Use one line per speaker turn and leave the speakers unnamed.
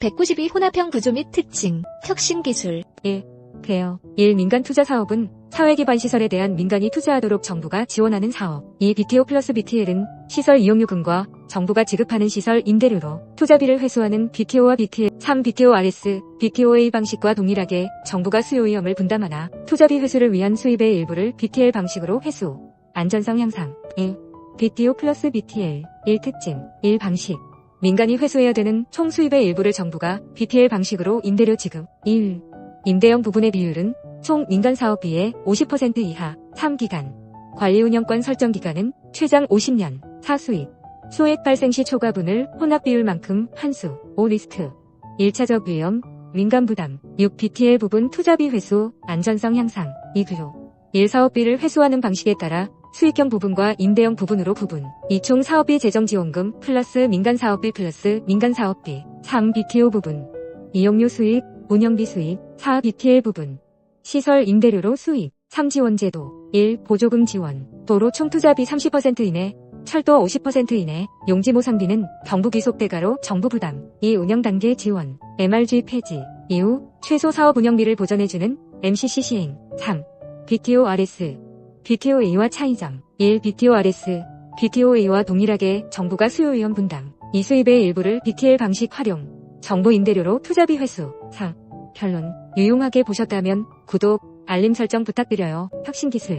192 혼합형 구조 및 특징, 혁신 기술.
1. 개요. 1. 민간 투자 사업은 사회기반 시설에 대한 민간이 투자하도록 정부가 지원하는 사업. 2. BTO 플러스 BTL은 시설 이용요금과 정부가 지급하는 시설 임대료로 투자비를 회수하는 BTO와 BTL. 3. BTORS, BTOA 방식과 동일하게 정부가 수요 위험을 분담하나 투자비 회수를 위한 수입의 일부를 BTL 방식으로 회수. 안전성 향상. 1. BTO 플러스 BTL. 1. 특징. 1. 방식. 민간이 회수해야 되는 총 수입의 일부를 정부가 BTL 방식으로 임대료 지급. 1. 임대형 부분의 비율은 총 민간 사업비의 50% 이하. 3기간. 관리 운영권 설정 기간은 최장 50년. 4수입. 소액 발생 시 초과분을 혼합 비율만큼 환수. 5 리스트. 1차적 위험, 민간 부담. 6 BTL 부분 투자비 회수, 안전성 향상. 2 규로. 1 사업비를 회수하는 방식에 따라 수익형 부분과 임대형 부분으로 구분. 2총 사업비 재정 지원금 플러스 민간 사업비 플러스 민간 사업비. 3 BTO 부분. 이용료 수익, 운영비 수익. 4 BTL 부분. 시설 임대료로 수익. 3 지원 제도. 1 보조금 지원. 도로 총 투자비 30% 이내. 철도 50% 이내. 용지 모 상비는 경부 귀속대가로 정부 부담. 2 운영 단계 지원. MRG 폐지. 이후 최소 사업 운영비를 보전해주는 MCC 시행. 3. BTORS. BTOA와 차이점 1. BTORS BTOA와 동일하게 정부가 수요 위험 분담 이 수입의 일부를 BTL 방식 활용 정부 임대료로 투자비 회수 4. 결론 유용하게 보셨다면 구독, 알림 설정 부탁드려요. 혁신기술